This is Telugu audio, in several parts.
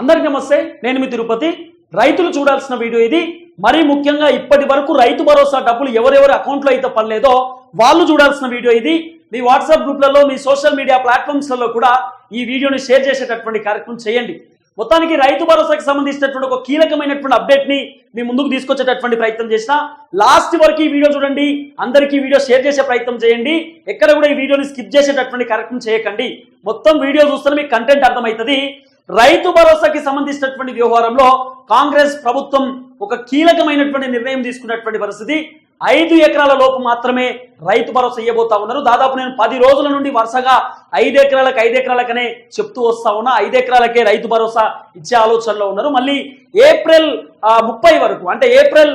అందరికీ నమస్తే నేను మీ తిరుపతి. రైతులు చూడాల్సిన వీడియో ఇది. మరీ ముఖ్యంగా ఇప్పటి వరకు రైతు భరోసా డబ్బులు ఎవరెవరి అకౌంట్లో అయితే పడలేదో వాళ్ళు చూడాల్సిన వీడియో ఇది. మీ వాట్సాప్ గ్రూప్లలో మీ సోషల్ మీడియా ప్లాట్ఫామ్స్లలో కూడా ఈ వీడియోని షేర్ చేసేటటువంటి కార్యక్రమం చేయండి. మొత్తానికి రైతు భరోసాకి సంబంధించినటువంటి ఒక కీలకమైనటువంటి అప్డేట్ని మీ ముందుకు తీసుకొచ్చేటటువంటి ప్రయత్నం చేసిన. లాస్ట్ వరకు ఈ వీడియో చూడండి. అందరికీ ఈ వీడియో షేర్ చేసే ప్రయత్నం చేయండి. ఎక్కడ కూడా ఈ వీడియోని స్కిప్ చేసేటటువంటి కార్యక్రమం చేయకండి. మొత్తం వీడియో చూస్తే మీకు కంటెంట్ అర్థమవుతుంది. రైతు భరోసాకి సంబంధించినటువంటి వ్యవహారంలో కాంగ్రెస్ ప్రభుత్వం ఒక కీలకమైనటువంటి నిర్ణయం తీసుకున్నటువంటి పరిస్థితి. ఐదు ఎకరాల లోపు మాత్రమే రైతు భరోసా ఇవ్వబోతా ఉన్నారు. దాదాపు నేను పది రోజుల నుండి వరుసగా ఐదు ఎకరాలకు ఐదు ఎకరాలకనే చెప్తూ వస్తా ఉన్నా. ఐదు ఎకరాలకే రైతు భరోసా ఇచ్చే ఆలోచనలో ఉన్నారు. మళ్ళీ ఏప్రిల్ ముప్పై వరకు అంటే ఏప్రిల్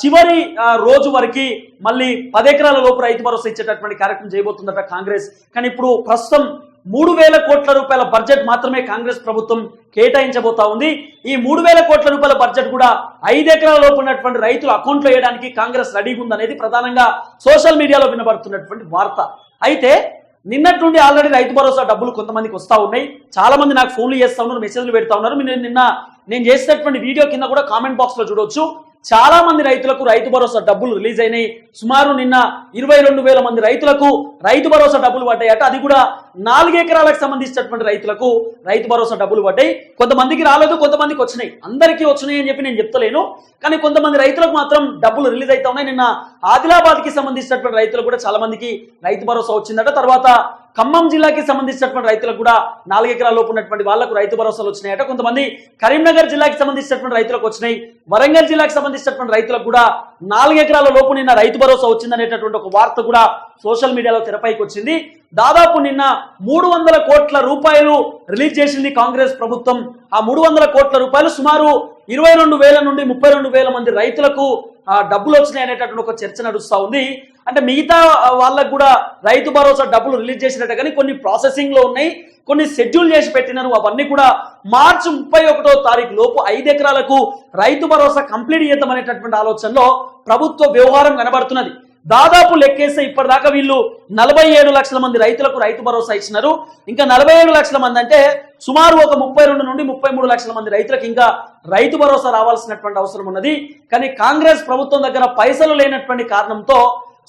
చివరి రోజు వరకు మళ్ళీ పది ఎకరాల లోపు రైతు భరోసా ఇచ్చేటటువంటి కార్యక్రమం చేయబోతుందట కాంగ్రెస్. కానీ ఇప్పుడు ప్రస్తుతం మూడు వేల కోట్ల రూపాయల బడ్జెట్ మాత్రమే కాంగ్రెస్ ప్రభుత్వం కేటాయించబోతా ఉంది. ఈ మూడు వేల కోట్ల రూపాయల బడ్జెట్ కూడా ఐదు ఎకరాల లోపు ఉన్నటువంటి రైతుల అకౌంట్లో వేయడానికి కాంగ్రెస్ రెడీగా ఉందనేది ప్రధానంగా సోషల్ మీడియాలో వినబడుతున్నటువంటి వార్త. అయితే నిన్నటి నుండి ఆల్రెడీ రైతు భరోసా డబ్బులు కొంతమందికి వస్తా ఉన్నాయి. చాలా మంది నాకు ఫోన్లు చేస్తా ఉన్నారు మెసేజ్లు పెడతా ఉన్నారు. నేను నిన్న నేను చేసినటువంటి వీడియో కింద కూడా కామెంట్ బాక్స్లో చూడొచ్చు. చాలా మంది రైతులకు రైతు భరోసా డబ్బులు రిలీజ్ అయినాయి. సుమారు నిన్న ఇరవై రెండు వేల మంది రైతులకు రైతు భరోసా డబ్బులు పడ్డాయట. అది కూడా నాలుగు ఎకరాలకు సంబంధించినటువంటి రైతులకు రైతు భరోసా డబ్బులు పడ్డాయి. కొంతమందికి రాలేదు కొంతమందికి వచ్చినాయి. అందరికీ వచ్చినాయి అని చెప్పి నేను చెప్తలేను. కానీ కొంతమంది రైతులకు మాత్రం డబ్బులు రిలీజ్ అవుతా ఉన్నాయి. నిన్న ఆదిలాబాద్కి సంబంధించినటువంటి రైతులకు కూడా చాలా మందికి రైతు భరోసా వచ్చిందట. తర్వాత ఖమ్మం జిల్లాకి సంబంధించినటువంటి రైతులకు కూడా నాలుగు ఎకరాల లోపు ఉన్నటువంటి వాళ్ళకు రైతు భరోసాలు వచ్చినాయట. కొంతమంది కరీంనగర్ జిల్లాకి సంబంధించినటువంటి రైతులకు వచ్చినాయి. వరంగల్ జిల్లాకి సంబంధించినటువంటి రైతులకు కూడా నాలుగు ఎకరాల లోపు నిన్న రైతు భరోసా వచ్చిందనేటటువంటి ఒక వార్త కూడా సోషల్ మీడియాలో తెరపైకి వచ్చింది. దాదాపు నిన్న మూడు వందల కోట్ల రూపాయలు రిలీజ్ చేసింది కాంగ్రెస్ ప్రభుత్వం. ఆ మూడు వందల కోట్ల రూపాయలు సుమారు ఇరవై రెండు వేల నుండి ముప్పై రెండు వేల మంది రైతులకు డబ్బులు వచ్చినాయి అనేటటువంటి ఒక చర్చ నడుస్తూ ఉంది. అంటే మిగతా వాళ్ళకు కూడా రైతు భరోసా డబ్బులు రిలీజ్ చేసినట్టు కానీ కొన్ని ప్రాసెసింగ్లో ఉన్నాయి కొన్ని షెడ్యూల్ చేసి పెట్టినారు. అవన్నీ కూడా మార్చి ముప్పై ఒకటో తారీఖు లోపు ఐదు ఎకరాలకు రైతు భరోసా కంప్లీట్ చేద్దాం అనేటటువంటి ఆలోచనలో ప్రభుత్వ వ్యవహారం కనబడుతున్నది. దాదాపు లెక్కేస్తే ఇప్పటిదాకా వీళ్ళు నలభై ఏడు లక్షల మంది రైతులకు రైతు భరోసా ఇచ్చినారు. ఇంకా నలభై ఏడు లక్షల మంది అంటే సుమారు ఒక ముప్పై రెండు నుండి ముప్పై మూడు లక్షల మంది రైతులకు ఇంకా రైతు భరోసా రావాల్సినటువంటి అవసరం ఉన్నది. కానీ కాంగ్రెస్ ప్రభుత్వం దగ్గర పైసలు లేనటువంటి కారణంతో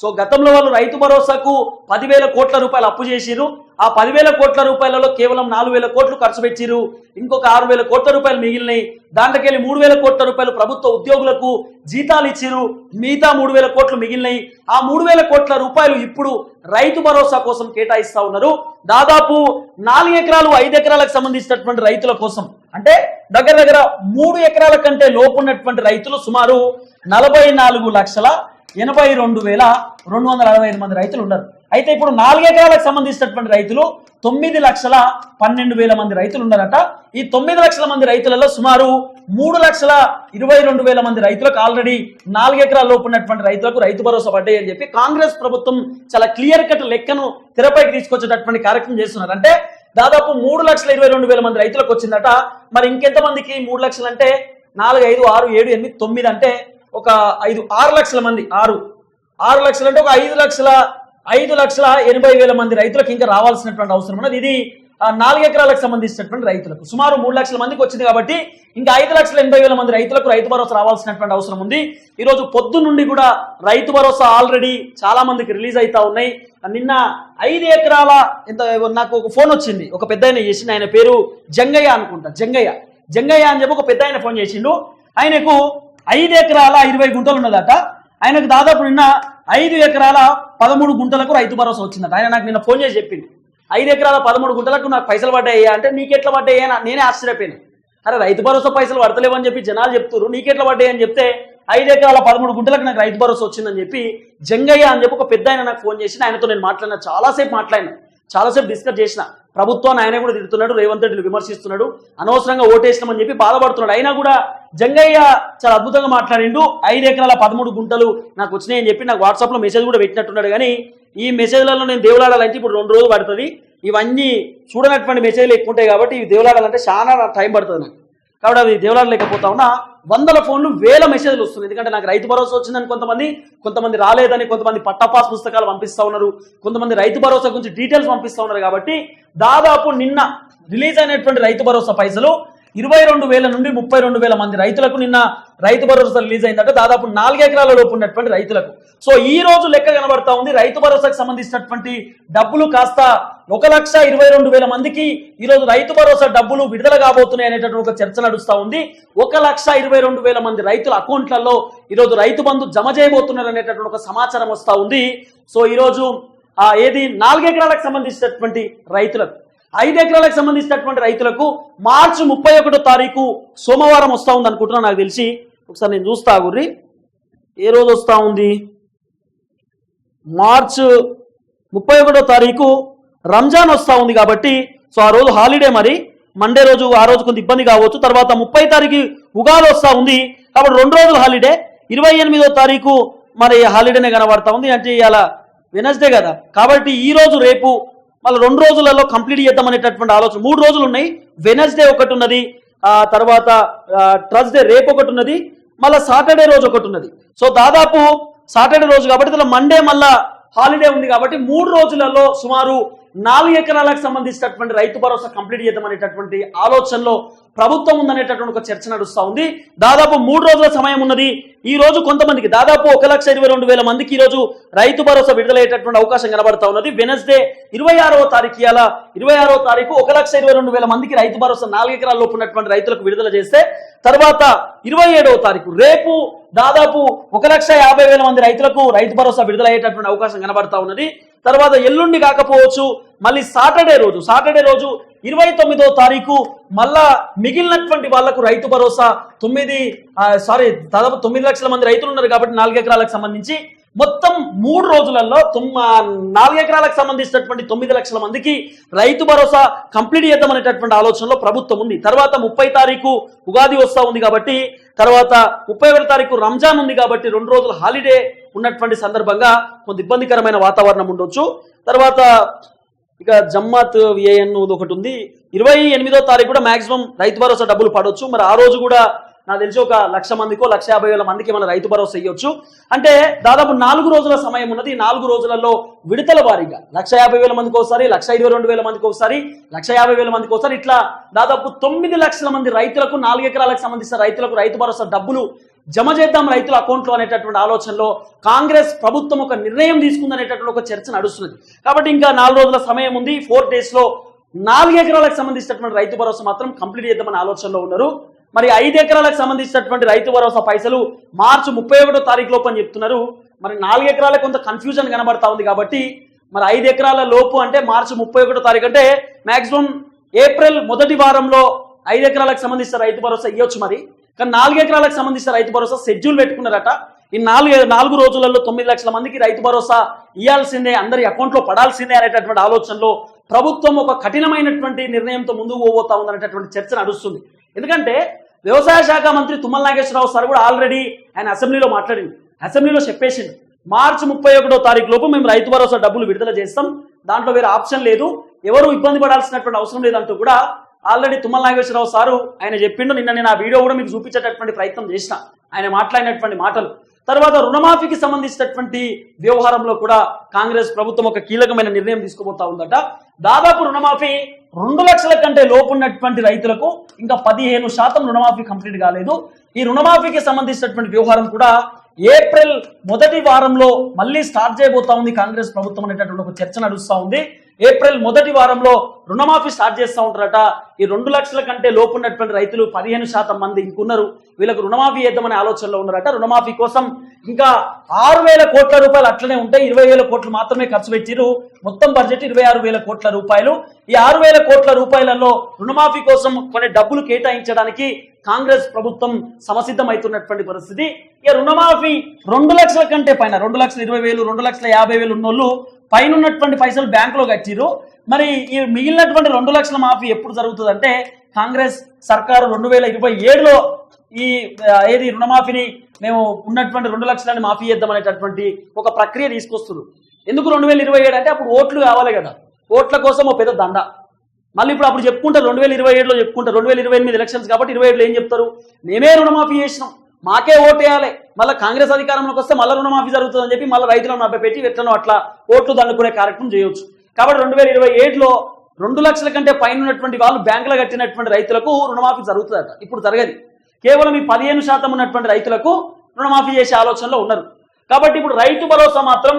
సో గతంలో వాళ్ళు రైతు భరోసాకు పదివేల కోట్ల రూపాయలు అప్పు చేసిరు ఆ పదివేల కోట్ల రూపాయలలో కేవలం నాలుగు వేల కోట్లు ఖర్చు పెట్టిరు ఇంకొక ఆరు వేల కోట్ల రూపాయలు మిగిలినాయి. దాంట్లోకెళ్ళి మూడు వేల కోట్ల రూపాయలు ప్రభుత్వ ఉద్యోగులకు జీతాలు ఇచ్చిరు మిగతా మూడు వేల కోట్లు మిగిలినాయి. ఆ మూడు వేల కోట్ల రూపాయలు ఇప్పుడు రైతు భరోసా కోసం కేటాయిస్తా ఉన్నారు. దాదాపు నాలుగు ఎకరాలు ఐదు ఎకరాలకు సంబంధించినటువంటి రైతుల కోసం. అంటే దగ్గర దగ్గర మూడు ఎకరాల కంటే లోపు ఉన్నటువంటి రైతులు సుమారు నలభై నాలుగు లక్షల ఎనభై రెండు వేల రెండు వందల అరవై ఐదు మంది రైతులు ఉన్నారు. అయితే ఇప్పుడు నాలుగేకరాలకు సంబంధించినటువంటి రైతులు తొమ్మిది లక్షల పన్నెండు వేల మంది రైతులు ఉన్నారట. ఈ తొమ్మిది లక్షల మంది రైతులలో సుమారు మూడు లక్షల ఇరవై రెండు వేల మంది రైతులకు ఆల్రెడీ నాలుగు లోపు ఉన్నటువంటి రైతులకు రైతు భరోసా పడ్డాయి అని చెప్పి కాంగ్రెస్ ప్రభుత్వం చాలా క్లియర్ కట్ లెక్కను తెరపైకి తీసుకొచ్చేటటువంటి కార్యక్రమం చేస్తున్నారు. అంటే దాదాపు మూడు లక్షల ఇరవై రెండు వేల మంది రైతులకు వచ్చిందట. మరి ఇంకెంతమందికి మూడు లక్షలు అంటే నాలుగు ఐదు ఆరు ఏడు ఎనిమిది తొమ్మిది అంటే ఒక ఐదు ఆరు లక్షల మంది ఆరు. ఆరు లక్షలు అంటే ఒక ఐదు లక్షల ఐదు లక్షల ఎనభై వేల మంది రైతులకు ఇంకా రావాల్సినటువంటి అవసరం ఉన్నది. ఇది నాలుగు ఎకరాలకు సంబంధించినటువంటి రైతులకు. సుమారు మూడు లక్షల మందికి వచ్చింది కాబట్టి ఇంకా ఐదు లక్షల ఎనభై వేల మంది రైతులకు రైతు భరోసా రావాల్సినటువంటి అవసరం ఉంది. ఈ రోజు పొద్దు నుండి కూడా రైతు భరోసా ఆల్రెడీ చాలా మందికి రిలీజ్ అవుతా ఉన్నాయి. నిన్న ఐదు ఎకరాల ఇంత నాకు ఒక ఫోన్ వచ్చింది. ఒక పెద్ద ఆయన చేసింది ఆయన పేరు జంగయ్య అనుకుంటా. జంగయ్య. జంగయ్య అని చెప్పి ఒక పెద్ద ఆయన ఫోన్ చేసిండు. ఆయనకు ఐదు ఎకరాల ఇరవై గుంటలు ఉన్నదట. ఆయనకు దాదాపు నిన్న ఐదు ఎకరాల పదమూడు గుంటలకు రైతు భరోసా వచ్చిందట. ఆయన నాకు నిన్న ఫోన్ చేసి చెప్పింది ఐదు ఎకరాల పదమూడు గుంటలకు నాకు పైసలు పడ్డాయ్యా అంటే నీకెట్లా పడ్డాయి నేనే ఆశ్చర్యపోయాను. అరే రైతు భరోసా పైసలు పడతలేవని చెప్పి జనాలు చెప్తున్నారు నీకెట్లా పడ్డాయి అని చెప్తే ఐదు ఎకరాల పదమూడు గుంటలకు నాకు రైతు భరోసా వచ్చిందని చెప్పి జంగయ్య అని చెప్పి ఒక పెద్ద ఆయన నాకు ఫోన్ చేసి ఆయనతో నేను మాట్లాడిన. చాలాసేపు మాట్లాడినా. చాలాసేపు డిస్కస్ చేసిన. ప్రభుత్వాన్ని ఆయన కూడా తిడుతున్నాడు రేవంత్ రెడ్డిని విమర్శిస్తున్నాడు. అనవసరంగా ఓటేసినామని చెప్పి బాధపడుతున్నాడు. అయినా కూడా జంగయ్య చాలా అద్భుతంగా మాట్లాడిండు. ఐదు ఎకరాల పదమూడు గుంటలు నాకు వచ్చినాయని చెప్పి నాకు వాట్సాప్లో మెసేజ్ కూడా పెట్టినట్టున్నాడు. కానీ ఈ మెసేజ్లలో నేను దేవులాడాలంటే ఇప్పుడు రెండు రోజులు పడుతుంది. ఇవన్నీ చూడనటువంటి మెసేజ్లు ఎక్కువ ఉంటాయి కాబట్టి ఇవి దేవులాడాలంటే చాలా టైం పడుతుంది నాకు. కాబట్టి అవి దేవులాడలేకపోతా ఉన్నా వందల ఫోన్లు వేల మెసేజ్లు వస్తున్నాయి. ఎందుకంటే నాకు రైతు భరోసా వచ్చిందని కొంతమంది కొంతమంది రాలేదని కొంతమంది పట్టపాస్ పుస్తకాలు పంపిస్తా ఉన్నారు. కొంతమంది రైతు భరోసా గురించి డీటెయిల్స్ పంపిస్తా ఉన్నారు కాబట్టి దాదాపు నిన్న రిలీజ్ అయినటువంటి రైతు భరోసా పైసలు ఇరవై రెండు వేల నుండి ముప్పై రెండు వేల మంది రైతులకు నిన్న రైతు భరోసా రిలీజ్ అయిందంటే. దాదాపు నాలుగు ఎకరాల లోపు ఉన్నటువంటి రైతులకు. సో ఈ రోజు లెక్క కనబడతా ఉంది. రైతు భరోసాకు సంబంధించినటువంటి డబ్బులు కాస్త ఒక లక్ష ఇరవై రెండు వేల మందికి ఈ రోజు రైతు భరోసా డబ్బులు విడుదల కాబోతున్నాయి అనేటటువంటి ఒక చర్చ నడుస్తూ ఉంది. ఒక లక్ష ఇరవై రెండు వేల మంది రైతుల అకౌంట్లలో ఈరోజు రైతు బంధు జమ చేయబోతున్నారు అనేటటువంటి ఒక సమాచారం వస్తూ ఉంది. సో ఈ రోజు ఆ ఏది నాలుగు ఎకరాలకు సంబంధించినటువంటి రైతులకు ఐదు ఎకరాలకు సంబంధించినటువంటి రైతులకు మార్చి ముప్పై ఒకటో తారీఖు సోమవారం వస్తూ ఉంది అనుకుంటున్నా నాకు తెలిసి. ఒకసారి నేను చూస్తా గుర్రి. ఏ రోజు వస్తూ ఉంది? మార్చ్ ముప్పై ఒకటో తారీఖు రంజాన్ వస్తూ ఉంది కాబట్టి సో ఆ రోజు హాలిడే మరి. మండే రోజు ఆ రోజు కొంత ఇబ్బంది కావచ్చు. తర్వాత ముప్పై తారీఖు ఉగాది వస్తూ ఉంది. కాబట్టి రెండు రోజులు హాలిడే. ఇరవై ఎనిమిదో తారీఖు మరి హాలిడేనే కనబడతా ఉంది. అంటే ఇవాళ వెనస్డే కదా. కాబట్టి ఈ రోజు రేపు మళ్ళీ రెండు రోజులలో కంప్లీట్ చేద్దాం అనేటటువంటి ఆలోచన. మూడు రోజులు ఉన్నాయి. వెనస్డే ఒకటి ఉన్నది. ఆ తర్వాత ట్రస్డే రేపు ఒకటి ఉన్నది. మళ్ళీ సాటర్డే రోజు ఒకటి ఉన్నది. సో దాదాపు సాటర్డే రోజు కాబట్టి ఇలా మండే మళ్ళా హాలిడే ఉంది కాబట్టి మూడు రోజులలో సుమారు నాలుగు ఎకరాలకు సంబంధించినటువంటి రైతు భరోసా కంప్లీట్ చేద్దాం అనేటటువంటి ఆలోచనలో ప్రభుత్వం ఉందనేటటువంటి ఒక చర్చ నడుస్తూ ఉంది. దాదాపు మూడు రోజుల సమయం ఉన్నది. ఈ రోజు కొంతమందికి దాదాపు ఒక లక్ష ఇరవై రెండు వేల మందికి ఈ రోజు రైతు భరోసా విడుదలయ్యేటటువంటి అవకాశం కనబడతా ఉన్నది. వెనస్డే ఇరవై ఆరవ తారీఖు ఇవాళ ఇరవై ఆరవ తారీఖు ఒక లక్ష ఇరవై రెండు వేల మందికి రైతు భరోసా నాలుగు ఎకరాల లోపు ఉన్నటువంటి రైతులకు విడుదల చేస్తే తర్వాత ఇరవై ఏడవ తారీఖు రేపు దాదాపు ఒక లక్ష యాభై వేల మంది రైతులకు రైతు భరోసా విడుదలయ్యేటటువంటి అవకాశం కనబడతా ఉన్నది. తర్వాత ఎల్లుండి కాకపోవచ్చు మళ్ళీ సాటర్డే రోజు సాటర్డే రోజు ఇరవై తొమ్మిదో తారీఖు మళ్ళా మిగిలినటువంటి వాళ్ళకు రైతు భరోసా తొమ్మిది సారీ దాదాపు తొమ్మిది లక్షల మంది రైతులు ఉన్నారు కాబట్టి నాలుగు ఎకరాలకు సంబంధించి మొత్తం మూడు రోజులలో తొమ్- నాలుగు ఎకరాలకు సంబంధించినటువంటి తొమ్మిది లక్షల మందికి రైతు భరోసా కంప్లీట్ చేద్దాం అనేటటువంటి ఆలోచనలో ప్రభుత్వం ఉంది. తర్వాత ముప్పై తారీఖు ఉగాది వస్తా ఉంది కాబట్టి తర్వాత ముప్పై ఒకటి తారీఖు రంజాన్ ఉంది కాబట్టి రెండు రోజులు హాలిడే ఉన్నటువంటి సందర్భంగా కొంత ఇబ్బందికరమైన వాతావరణం ఉండొచ్చు. తర్వాత ఇక జమ్మాత్ విఏఎన్ ఒకటి ఉంది. ఇరవై ఎనిమిదో తారీఖు కూడా మాక్సిమం రైతు భరోసా డబ్బులు పడవచ్చు మరి ఆ రోజు కూడా నాకు తెలిసి ఒక లక్ష మందికో లక్ష యాభై వేల మందికి మన రైతు భరోసా ఇవ్వచ్చు అంటే దాదాపు నాలుగు రోజుల సమయం ఉన్నది. నాలుగు రోజులలో విడతల వారీగా లక్ష యాభై వేల మందికి ఒకసారి లక్ష ఇరవై రెండు వేల మందికి ఒకసారి లక్ష యాభై వేల మందికి ఒకసారి ఇట్లా దాదాపు తొమ్మిది లక్షల మంది రైతులకు నాలుగు ఎకరాలకు సంబంధించిన రైతులకు రైతు భరోసా డబ్బులు జమ చేద్దాం రైతుల అకౌంట్లో అనేటటువంటి ఆలోచనలో కాంగ్రెస్ ప్రభుత్వం ఒక నిర్ణయం తీసుకుందనేటటువంటి ఒక చర్చ నడుస్తున్నది. కాబట్టి ఇంకా నాలుగు రోజుల సమయం ఉంది. ఫోర్ డేస్లో నాలుగు ఎకరాలకు సంబంధించినటువంటి రైతు భరోసా మాత్రం కంప్లీట్ చేద్దామనే ఆలోచనలో ఉన్నారు. మరి ఐదు ఎకరాలకు సంబంధించినటువంటి రైతు భరోసా పైసలు మార్చి ముప్పై ఒకటో తారీఖు లోపు అని చెప్తున్నారు. మరి నాలుగు ఎకరాలకు కొంత కన్ఫ్యూజన్ కనబడతా ఉంది కాబట్టి మరి ఐదు ఎకరాల లోపు అంటే మార్చి ముప్పై ఒకటో తారీఖు అంటే మాక్సిమం ఏప్రిల్ మొదటి వారంలో ఐదు ఎకరాలకు సంబంధించిన రైతు భరోసా ఇవ్వచ్చు మరి. కానీ నాలుగు ఎకరాలకు సంబంధించిన రైతు భరోసా షెడ్యూల్ పెట్టుకున్నారట. ఈ నాలుగు నాలుగు రోజులలో తొమ్మిది లక్షల మందికి రైతు భరోసా ఇవ్వాల్సిందే అందరి అకౌంట్లో పడాల్సిందే అనేటటువంటి ఆలోచనలో ప్రభుత్వం ఒక కఠినమైనటువంటి నిర్ణయంతో ముందుకు పోబోతా ఉందనేటటువంటి చర్చ నడుస్తుంది. ఎందుకంటే వ్యవసాయ శాఖ మంత్రి తుమ్మల నాగేశ్వరరావు సార్ కూడా ఆల్రెడీ ఆయన అసెంబ్లీలో మాట్లాడింది అసెంబ్లీలో చెప్పేసింది మార్చి ముప్పై ఒకటో తారీఖు లోపు మేము రైతు భరోసా డబ్బులు విడుదల చేస్తాం. దాంట్లో వేరే ఆప్షన్ లేదు. ఎవరు ఇబ్బంది పడాల్సినటువంటి అవసరం లేదంటూ కూడా ఆల్రెడీ తుమ్మల నాగేశ్వరరావు సారు ఆయన చెప్పిండు. నిన్న నేను ఆ వీడియో కూడా మీకు చూపించేటటువంటి ప్రయత్నం చేసిన. ఆయన మాట్లాడినటువంటి మాటలు. తర్వాత రుణమాఫీకి సంబంధించినటువంటి వ్యవహారంలో కూడా కాంగ్రెస్ ప్రభుత్వం ఒక కీలకమైన నిర్ణయం తీసుకోబోతా ఉందట. దాదాపు రుణమాఫీ రెండు లక్షల కంటే లోపు ఉన్నటువంటి రైతులకు ఇంకా పదిహేను శాతం రుణమాఫీ కంప్లీట్ కాలేదు. ఈ రుణమాఫీకి సంబంధించినటువంటి వ్యవహారం కూడా ఏప్రిల్ మొదటి వారంలో మళ్ళీ స్టార్ట్ చేయబోతా ఉంది కాంగ్రెస్ ప్రభుత్వం అనేటటువంటి ఒక చర్చ నడుస్తూ ఉంది. ఏప్రిల్ మొదటి వారంలో రుణమాఫీ స్టార్ట్ చేస్తూ ఉంటారట. ఈ రెండు లక్షల కంటే లోపు ఉన్నటువంటి రైతులు పదిహేను శాతం మంది ఇంకున్నారు. వీళ్ళకు రుణమాఫీ చేద్దామనే ఆలోచనలో ఉన్నారట. రుణమాఫీ కోసం ఇంకా ఆరు వేల కోట్ల రూపాయలు అట్లనే ఉంటాయి. ఇరవై వేల కోట్లు మాత్రమే ఖర్చు పెట్టిరు మొత్తం బడ్జెట్ ఇరవై ఆరు వేల కోట్ల రూపాయలు. ఈ ఆరు వేల కోట్ల రూపాయలలో రుణమాఫీ కోసం కొన్ని డబ్బులు కేటాయించడానికి కాంగ్రెస్ ప్రభుత్వం సమసిద్ధమవుతున్నటువంటి పరిస్థితి. ఇక రుణమాఫీ రెండు లక్షల కంటే పైన రెండు లక్షల ఇరవై వేలు రెండు లక్షల యాభై వేలు ఉన్నోళ్ళు పైన ఉన్నటువంటి పైసలు బ్యాంకులో కట్టిరు మరి ఈ మిగిలినటువంటి రెండు లక్షల మాఫీ ఎప్పుడు జరుగుతుందంటే కాంగ్రెస్ సర్కారు రెండు వేల ఇరవై ఏడులో ఈ ఏది రుణమాఫీని మేము ఉన్నటువంటి రెండు లక్షలని మాఫీ చేద్దాం అనేటటువంటి ఒక ప్రక్రియ తీసుకొస్తున్నారు ఎందుకు రెండు వేల ఇరవై ఏడు అంటే అప్పుడు ఓట్లు కావాలి కదా. ఓట్ల కోసం ఒక పెద్ద దండ. మళ్ళీ ఇప్పుడు అప్పుడు చెప్పుకుంటారు రెండు వేల ఇరవై ఏడులో చెప్పుకుంటారు రెండు వేల ఇరవై ఎనిమిది ఎలక్షన్స్ కాబట్టి ఇరవై ఏడులో ఏం చెప్తారు? మేమే రుణమాఫీ చేసినాం. మాకే ఓటేయాలి మళ్ళీ కాంగ్రెస్ అధికారంలోకి వస్తే మళ్ళీ రుణమాఫీ జరుగుతుందని చెప్పి మళ్ళీ రైతులను పెట్టి ఎట్లనో అట్లా ఓట్లు దండుకునే కార్యక్రమం చేయొచ్చు. కాబట్టి రెండు వేల ఇరవై ఏడులో రెండు లక్షల కంటే పైన ఉన్నటువంటి వాళ్ళు బ్యాంకులో కట్టినటువంటి రైతులకు రుణమాఫీ జరుగుతుందట. ఇప్పుడు జరగదు. కేవలం ఈ పదిహేను శాతం ఉన్నటువంటి రైతులకు రుణమాఫీ చేసే ఆలోచనలో ఉన్నారు. కాబట్టి ఇప్పుడు రైతు భరోసా మాత్రం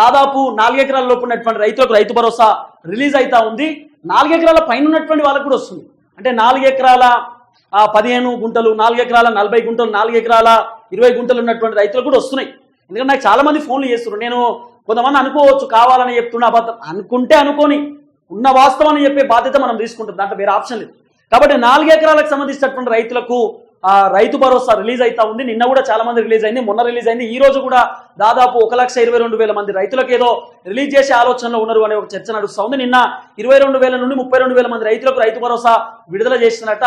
దాదాపు నాలుగెకరాల లోపు ఉన్నటువంటి రైతులకు రైతు భరోసా రిలీజ్ అవుతా ఉంది. నాలుగెకరాల పైన ఉన్నటువంటి వాళ్ళకు కూడా వస్తుంది. అంటే నాలుగు ఎకరాల ఆ, పదిహేను గుంటలు నాలుగు ఎకరాల నలభై గుంటలు నాలుగు ఎకరాల ఇరవై గుంటలు ఉన్నటువంటి రైతులు కూడా వస్తున్నాయి. ఎందుకంటే నాకు చాలా మంది ఫోన్లు చేస్తున్నారు. నేను కొంతమంది అనుకోవచ్చు కావాలని చెప్తున్నా అబద్ధం. అనుకుంటే అనుకోని ఉన్న వాస్తవం అని చెప్పే బాధ్యత మనం తీసుకుంటాం. దాంట్లో వేరే ఆప్షన్ లేదు. కాబట్టి నాలుగు ఎకరాలకు సంబంధించినటువంటి రైతులకు రైతు భరోసా రిలీజ్ అవుతా ఉంది. నిన్న కూడా చాలా మంది రిలీజ్ అయింది. మొన్న రిలీజ్ అయింది. ఈ రోజు కూడా దాదాపు ఒక లక్ష ఇరవై రెండు వేల మంది రైతులకు ఏదో రిలీజ్ చేసే ఆలోచనలో ఉన్నారు అనే ఒక చర్చ నడుస్తూ ఉంది నిన్న ఇరవై రెండు వేల నుండి ముప్పై రెండు వేల మంది రైతులకు రైతు భరోసా విడుదల చేసినట్ట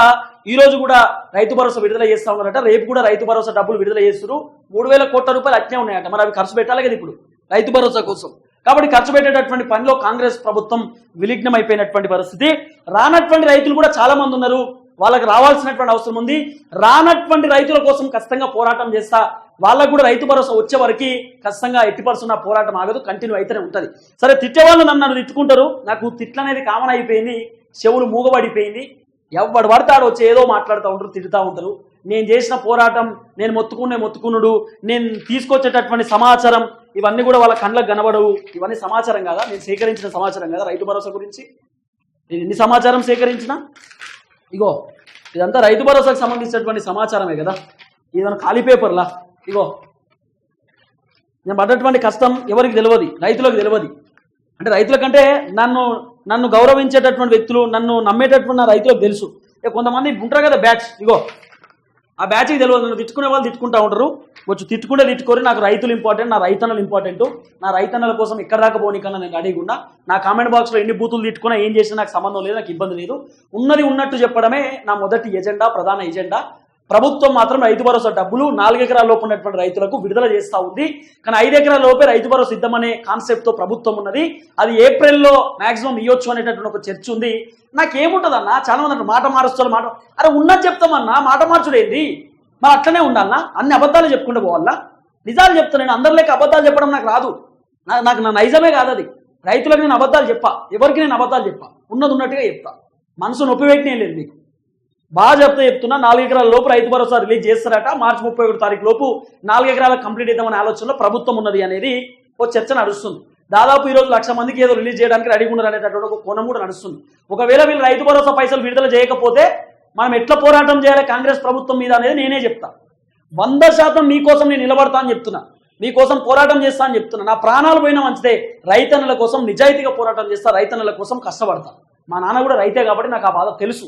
ఈ రోజు కూడా రైతు భరోసా విడుదల చేస్తా ఉన్నారట. రేపు కూడా రైతు భరోసా డబ్బులు విడుదల చేస్తున్నారు. మూడు వేల కోట్ల రూపాయలు అట్నే ఉన్నాయట. మరి అవి ఖర్చు పెట్టాలి కదా ఇప్పుడు? రైతు భరోసా కోసం. కాబట్టి ఖర్చు పెట్టేటటువంటి పనిలో కాంగ్రెస్ ప్రభుత్వం విలీగ్నమైపోయినటువంటి పరిస్థితి. రానటువంటి రైతులు కూడా చాలా మంది ఉన్నారు. వాళ్ళకి రావాల్సినటువంటి అవసరం ఉంది. రానటువంటి రైతుల కోసం ఖచ్చితంగా పోరాటం చేస్తా వాళ్ళకు కూడా రైతు భరోసా వచ్చే వరకు ఖచ్చితంగా ఎట్టి పర్సెంట్ పోరాటం ఆగదు కంటిన్యూ అయితేనే ఉంటుంది. సరే తిట్టేవాళ్ళు నన్ను నన్ను తిట్టుకుంటారు. నాకు తిట్లు అనేది కామన్ అయిపోయింది చెవులు మూగబడిపోయింది. ఎవడు పడతాడు వచ్చి ఏదో మాట్లాడుతూ ఉంటారు తిడుతూ ఉంటారు. నేను చేసిన పోరాటం నేను మొత్తుకునే మొత్తుకునుడు నేను తీసుకొచ్చేటటువంటి సమాచారం ఇవన్నీ కూడా వాళ్ళ కళ్ళకు కనబడవు. ఇవన్నీ సమాచారం కదా? నేను సేకరించిన సమాచారం కదా రైతు భరోసా గురించి? నేను ఎన్ని సమాచారం సేకరించినా? ఇగో ఇదంతా రైతు భరోసాకు సంబంధించినటువంటి సమాచారమే కదా. ఏదైనా ఖాళీ పేపర్లా? ఇగో నేను పడ్డటువంటి కష్టం ఎవరికి తెలియదు రైతులకు తెలియదు. అంటే రైతుల కంటే నన్ను నన్ను గౌరవించేటటువంటి వ్యక్తులు నన్ను నమ్మేటటువంటి నా రైతులకు తెలుసు. ఇక కొంతమంది ఉంటారు కదా బ్యాచ్ ఇగో ఆ బ్యాచ్కి తెలియదు నన్ను తిట్టుకునే వాళ్ళు తిట్టుకుంటా ఉంటారు. వచ్చి తిట్టుకుంటే తిట్టుకోరు నాకు రైతులు ఇంపార్టెంట్ నా రైతన్నలు ఇంపార్టెంట్ నా రైతన్నల కోసం ఎక్కడ దాకా పోనీకన్నా నేను అడిగకుండా నా కామెంట్ బాక్స్లో ఎన్ని బూతులు తిట్టుకున్నా ఏం చేసినా నాకు సంబంధం లేదు నాకు ఇబ్బంది లేదు. ఉన్నది ఉన్నట్టు చెప్పడమే నా మొదటి ఎజెండా ప్రధాన ఎజెండా. ప్రభుత్వం మాత్రం రైతు భరోసా డబ్బులు నాలుగెకరాల లోపు ఉన్నటువంటి రైతులకు విడుదల చేస్తూ ఉంది. కానీ ఐదు ఎకరాల లోపే రైతు భరోసా ఇద్దామనే కాన్సెప్ట్తో ప్రభుత్వం ఉన్నది. అది ఏప్రిల్లో మాక్సిమం ఇవ్వచ్చు అనేటటువంటి ఒక చర్చ ఉంది. నాకేముంటుంది అన్న చాలా మంది అంటారు, మాట మారుస్తారు మాట అరే ఉన్నది చెప్తామన్నా? మాట మార్చుడేంది? మరి అట్లనే ఉండాలన్నా అన్ని అబద్ధాలు చెప్పుకుంటూ పోవాలా? నిజాలు చెప్తాను నేను అందరిలోకి అబద్ధాలు చెప్పడం నాకు రాదు. నా- నాకు నా నైజమే కాదు అది. రైతులకు నేను అబద్ధాలు చెప్పా. ఎవరికి నేను అబద్ధాలు చెప్పా? ఉన్నది ఉన్నట్టుగా చెప్తా. మనసు నొప్పి పెట్టినే లేదు మీకు. బాగా చెప్తే చెప్తున్నా. నాలుగు ఎకరాల లోపు రైతు భరోసా రిలీజ్ చేస్తారట. మార్చి ముప్పై ఒకటి తారీఖు లోపు నాలుగు ఎకరాలకు కంప్లీట్ అవుతామనే ఆలోచనలో ప్రభుత్వం ఉన్నది అనేది ఓ చర్చ నడుస్తుంది. దాదాపు ఈ రోజు లక్ష మందికి ఏదో రిలీజ్ చేయడానికి రెడీ ఉన్నారు అనేటటువంటి ఒక కోణం కూడా నడుస్తుంది. ఒకవేళ వీళ్ళు రైతు భరోసా పైసలు విడుదల చేయకపోతే మనం ఎట్లా పోరాటం చేయాలి కాంగ్రెస్ ప్రభుత్వం మీద అనేది నేనే చెప్తా. వంద శాతం మీకోసం నేను నిలబడతా అని చెప్తున్నా. మీకోసం పోరాటం చేస్తా అని చెప్తున్నా. నా ప్రాణాలు పోయినా మంచిదే. రైతన్నుల కోసం నిజాయితీగా పోరాటం చేస్తా రైతన్నుల కోసం కష్టపడతా. మా నాన్న కూడా రైతే కాబట్టి నాకు ఆ బాధ తెలుసు.